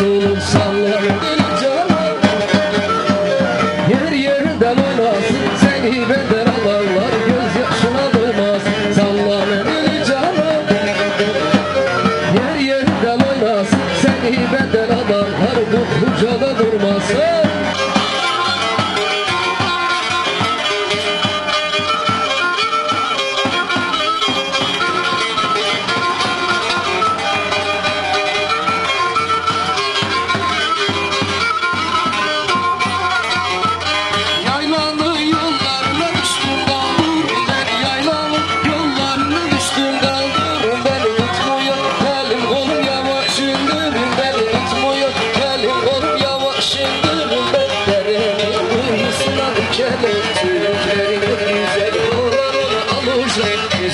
Resulüm sallar el canım? Yer yerinden oynasın seni benden alanlar Gözyaşına doymaz. Sallar el canım. Yer yerinden oynasın seni benden alanlar Kutlucada durmaz!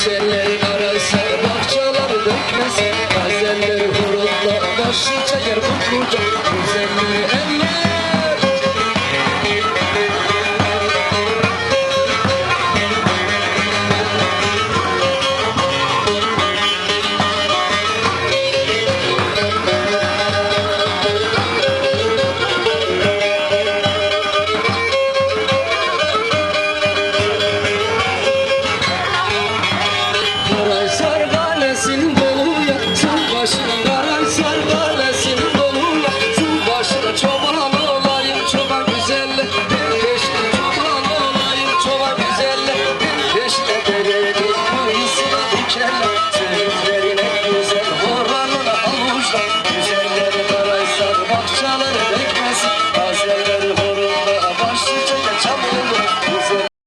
Güzeller arasa bahçeler dökmez Gazeller hurutla başı çeker mutluca Güzeller en